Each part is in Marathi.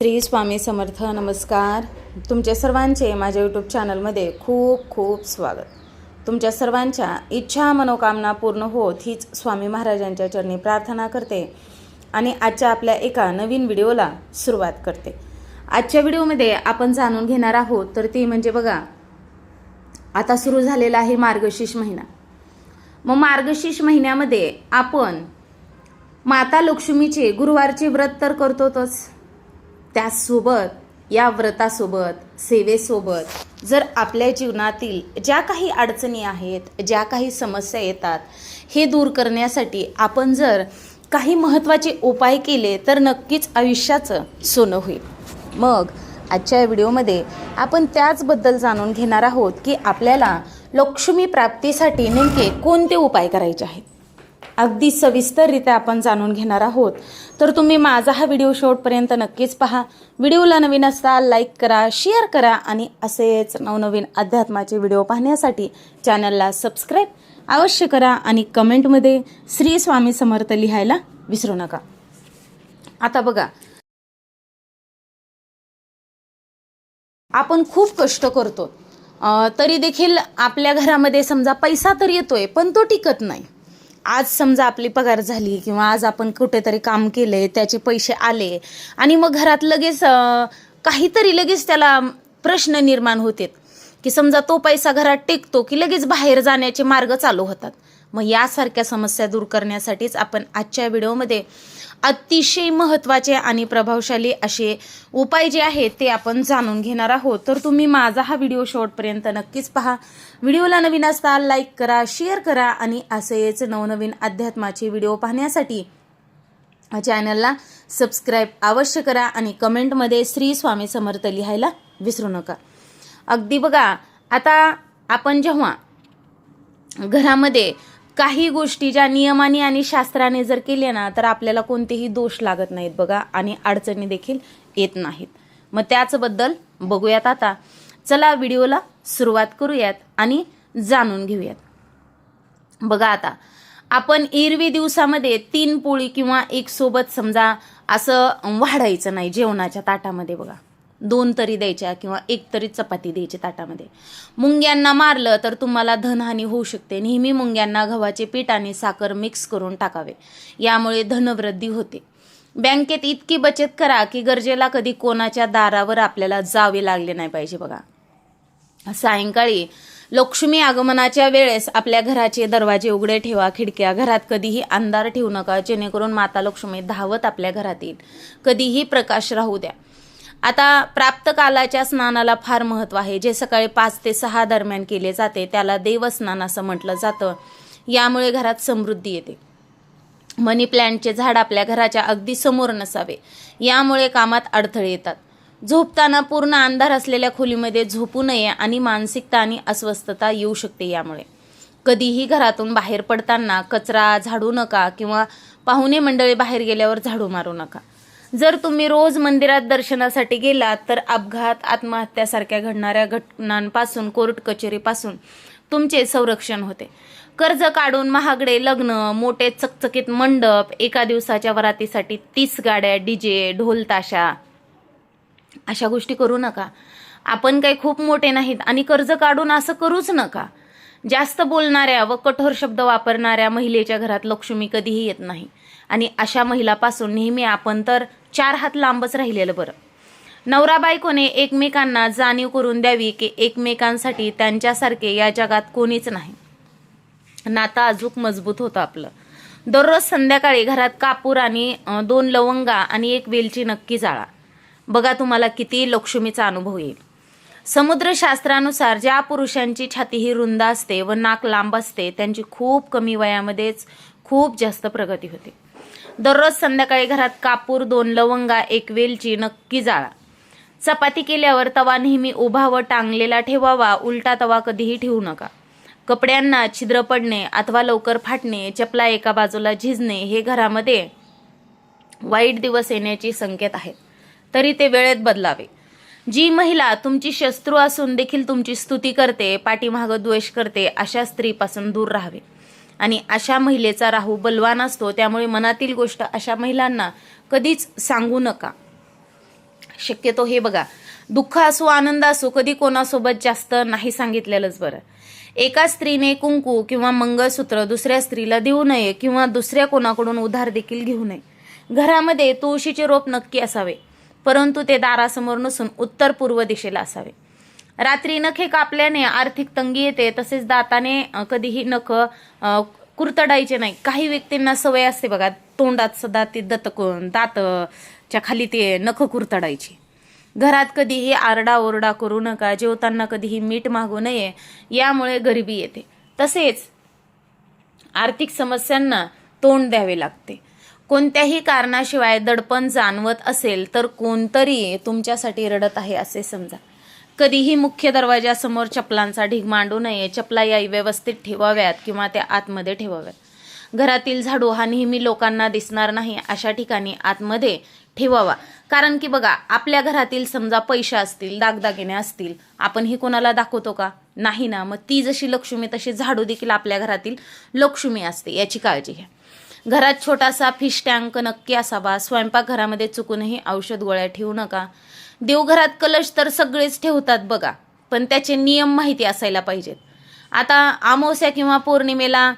श्री स्वामी समर्थ नमस्कार. तुमच्या सर्वांचे माझ्या यूट्यूब चॅनलमध्ये खूप खूप स्वागत. तुमच्या सर्वांच्या इच्छा मनोकामना पूर्ण होत हीच स्वामी महाराजांच्या चरणी प्रार्थना करते आणि आजच्या आपल्या एका नवीन व्हिडिओला सुरुवात करते. आजच्या व्हिडिओमध्ये आपण जाणून घेणार आहोत तर ती म्हणजे बघा आता सुरू झालेला आहे मार्गशीर्ष महिना. मग मार्गशीर्ष महिन्यामध्ये आपण माता लक्ष्मीचे गुरुवारचे व्रत तर करतोच त्याचसोबत या व्रतासोबत सेवेसोबत जर आपल्या जीवनातील ज्या काही अडचणी आहेत ज्या काही समस्या येतात हे दूर करण्यासाठी आपण जर काही महत्त्वाचे उपाय केले तर नक्कीच आयुष्याचं सोनं होईल. मग आजच्या व्हिडिओमध्ये आपण त्याचबद्दल जाणून घेणार आहोत की आपल्याला लक्ष्मी प्राप्तीसाठी नेमके कोणते उपाय करायचे आहेत. अगदी सविस्तररित्या आपण जाणून घेणार आहोत. तर तुम्ही माझा हा व्हिडिओ शेवटपर्यंत नक्कीच पहा. व्हिडिओला नवीन असता लाईक करा शेअर करा आणि असेच नवनवीन अध्यात्माचे व्हिडिओ पाहण्यासाठी चॅनलला सबस्क्राईब अवश्य करा आणि कमेंटमध्ये श्री स्वामी समर्थ लिहायला विसरू नका. आता बघा. आपण खूप कष्ट करतो. तरी देखील आपल्या घरामध्ये समजा पैसा तर येतोय पण तो टिकत नाही. आज समजा आपली पगार झाली किंवा आज आपण कुठेतरी काम केले त्याचे पैसे आले आणि मग घरात लगेच काहीतरी लगेच त्याला प्रश्न निर्माण होतात. की समजा तो पैसा घरात टेकतो की लगेच बाहेर जाण्याचे मार्ग चालू होतात. मग यासारख्या समस्या दूर करण्यासाठीच आपण आजच्या व्हिडिओमध्ये अतिशय महत्त्वाचे आणि प्रभावशाली असे उपाय जे आहेत ते आपण जाणून घेणार आहोत. तर तुम्ही माझा हा व्हिडिओ शेवटपर्यंत नक्कीच पहा. व्हिडिओला नवीन असता लाईक करा शेअर करा आणि असेच नवनवीन अध्यात्माचे व्हिडिओ पाहण्यासाठी चॅनलला सबस्क्राईब अवश्य करा आणि कमेंटमध्ये श्री स्वामी समर्थ लिहायला विसरू नका. अगदी बघा आता आपण जेव्हा घरामध्ये काही गोष्टी ज्या नियमाने आणि शास्त्राने जर केल्या ना तर आपल्याला कोणतेही दोष लागत नाहीत बघा आणि अडचणी देखील येत नाहीत. मग त्याचबद्दल बघूयात आता. चला व्हिडिओला सुरुवात करूयात आणि जाणून घेऊयात. बघा आता. आपण एरवी दिवसामध्ये तीन पोळी किंवा एक सोबत समजा असं वाढायचं नाही जेवणाच्या ताटामध्ये बघा. दोन तरी द्यायच्या किंवा एक तरी चपाती द्यायची ताटामध्ये. मुंग्यांना मारलं तर तुम्हाला धनहानी होऊ शकते. नेहमी मुंग्यांना गव्हाचे पीठ आणि साखर मिक्स करून टाकावे. यामुळे धनवृद्धी होते. बँकेत इतकी बचत करा की गरजेला कधी कोणाच्या दारावर आपल्याला जावे लागले नाही पाहिजे बघा. सायंकाळी लक्ष्मी आगमनाच्या वेळेस आपल्या घराचे दरवाजे उघडे ठेवा. खिडक्या घरात कधीही अंधार ठेवू नका. जेणेकरून माता लक्ष्मी धावत आपल्या घरात येईल. कधीही प्रकाश राहू द्या. आता प्राप्त कालाच्या स्नानाला फार महत्त्व आहे. जे सकाळी पाच ते सहा दरम्यान केले जाते त्याला देवस्नान असं म्हटलं जातं. यामुळे घरात समृद्धी येते. मनी प्लॅन्टचे झाड आपल्या घराच्या अगदी समोर नसावे. यामुळे कामात अडथळे येतात. झोपताना पूर्ण अंधार असलेल्या खोलीमध्ये झोपू नये आणि मानसिकता आणि अस्वस्थता येऊ शकते यामुळे. कधीही घरातून बाहेर पडताना कचरा झाडू नका किंवा पाहुणे मंडळी बाहेर गेल्यावर झाडू मारू नका. जर तुम्ही रोज मंदिरात दर्शनासाठी गेलात तर अपघात आत्महत्यासारख्या घडणाऱ्या घटनांपासून कोर्ट कचेरीपासून तुमचे संरक्षण होते. कर्ज काढून महागडे लग्न मोठे चकचकीत मंडप एका दिवसाच्या वरातीसाठी तीस गाड्या डीजे ढोल ताशा अशा गोष्टी करू नका. आपण काही खूप मोठे नाहीत आणि कर्ज काढून असं करूच नका. जास्त बोलणाऱ्या व कठोर शब्द वापरणाऱ्या महिलेच्या घरात लक्ष्मी कधीही येत नाही. आणि अशा महिलापासून नेहमी आपण तर चार हात लांबच राहिलेलं बरं. नवरा बायकोने एकमेकांना जाणीव करून द्यावी की एकमेकांसाठी त्यांच्यासारखे या जगात कोणीच नाही. नातं अजूक मजबूत होतं आपलं. दररोज संध्याकाळी घरात कापूर आणि दोन लवंगा आणि एक वेलची नक्की जाळा. बघा तुम्हाला किती लक्ष्मीचा अनुभव येईल. समुद्रशास्त्रानुसार ज्या पुरुषांची छाती ही रुंद असते व नाक लांब असते त्यांची खूप कमी वयामध्येच खूप जास्त प्रगती होते. दररोज संध्याकाळी घरात कापूर दोन लवंगा एक वेलची नक्की जाळा. चपाती केल्यावर तवा नेहमी उभा व टांगलेला ठेवावा उलटा तवा कधीही ठेवू नका. कपड्यांना छिद्र पडणे अथवा लवकर फाटणे चपला एका बाजूला झिजणे हे घरामध्ये वाईट दिवस येण्याची संकेत आहेत तरी ते वेळेत बदलावे. जी महिला तुमची शत्रू असून देखील तुमची स्तुती करते पाठीमागं द्वेष करते अशा स्त्रीपासून दूर राहावे. आणि अशा महिलेचा राहू बलवान असतो त्यामुळे मनातील गोष्ट अशा महिलांना कधीच सांगू नका. शक्यतो हे बघा दुःख असो आनंद असो कधी कोणासोबत जास्त नाही सांगितलेलंच बरं. एका स्त्रीने कुंकू किंवा मंगळसूत्र दुसऱ्या स्त्रीला देऊ नये किंवा दुसऱ्या कोणाकडून उधार देखील घेऊ नये. घरामध्ये तुळशीचे रोप नक्की असावे परंतु ते दारासमोर नसून उत्तर पूर्व दिशेला असावे. रात्री नखे कापल्याने आर्थिक तंगी येते तसेच दाताने कधीही नख कुरतडायचे नाही. काही व्यक्तींना सवय असते बघा तोंडात सदा ते दत दातच्या खाली ते नख कुरतडायची. घरात कधीही आरडाओरडा करू नका जेवताना कधीही मीठ मागू नये यामुळे गरिबी येते. तसेच आर्थिक समस्यांना तोंड द्यावे लागते. कोणत्याही कारणाशिवाय दडपण जाणवत असेल तर कोणतरी तुमच्यासाठी रडत आहे असे समजा. कधीही मुख्य दरवाजासमोर चपलांचा ढीग मांडू नये. चपला याही व्यवस्थित ठेवाव्यात किंवा त्या आतमध्ये ठेवाव्यात. घरातील झाडू हा नेहमी लोकांना दिसणार नाही अशा ठिकाणी आतमध्ये ठेवावा. कारण की बघा आपल्या घरातील समजा पैसे असतील दागदागिने असतील आपण ही कोणाला दाखवतो का? नाही ना. मग ती जशी लक्ष्मी तशी झाडू देखील आपल्या घरातील लक्ष्मी असते याची काळजी घ्या. घरात छोटासा फिश टँक नक्की असावा. स्वयंपाकघरामध्ये चुकूनही औषध गोळ्या ठेवू नका. देवघरात कलश तर सगळेच ठेवतात बघा पण त्याचे नियम माहिती असायला पाहिजेत. आता अमावस्या किंवा पौर्णिमेला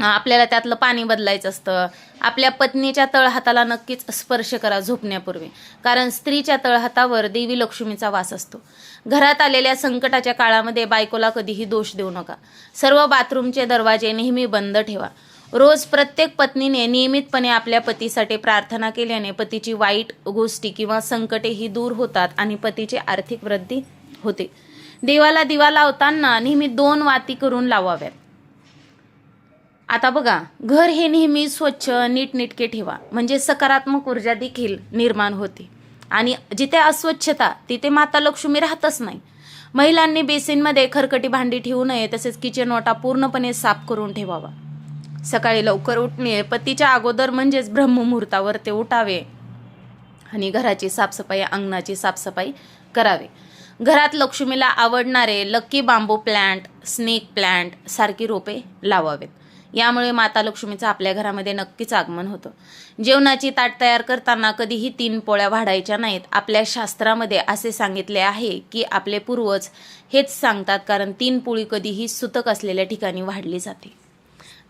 आपल्याला त्यातलं पाणी बदलायचं असतं. आपल्या पत्नीच्या तळहाताला नक्कीच स्पर्श करा झोपण्यापूर्वी कारण स्त्रीच्या तळहातावर देवी लक्ष्मीचा वास असतो. घरात आलेल्या संकटाच्या काळामध्ये बायकोला कधीही दोष देऊ नका. सर्व बाथरूमचे दरवाजे नेहमी बंद ठेवा. रोज प्रत्येक पत्नीने नियमितपणे आपल्या पतीसाठी प्रार्थना केल्याने पतीची वाईट गोष्टी किंवा संकटे ही दूर होतात आणि पतीची आर्थिक वृद्धी होते. देवाला दिवा लावताना नेहमी दोन वाती करून लावाव्यात. आता बघा घर हे नेहमी स्वच्छ नीटनेटके ठेवा. म्हणजे सकारात्मक ऊर्जा देखील निर्माण होते. आणि जिथे अस्वच्छता तिथे माता लक्ष्मी राहतच नाही. महिलांनी बेसिनमध्ये खरकटी भांडी ठेवू नये तसेच किचन ओटा पूर्णपणे साफ करून ठेवावा. सकाळी लवकर उठणे पतीच्या अगोदर म्हणजेच ब्रह्ममुहूर्तावर ते उठावे आणि घराची साफसफाई अंगणाची साफसफाई करावी. घरात लक्ष्मीला आवडणारे lucky bamboo plant snake plant सारखी रोपे लावावेत. यामुळे माता लक्ष्मीचं आपल्या घरामध्ये नक्कीच आगमन होतं. जेवणाची ताट तयार करताना कधीही तीन पोळ्या वाढायच्या नाहीत. आपल्या शास्त्रामध्ये असे सांगितले आहे की आपले पूर्वज हेच सांगतात कारण तीन पोळी कधीही सुतक असलेल्या ठिकाणी वाढली जाते.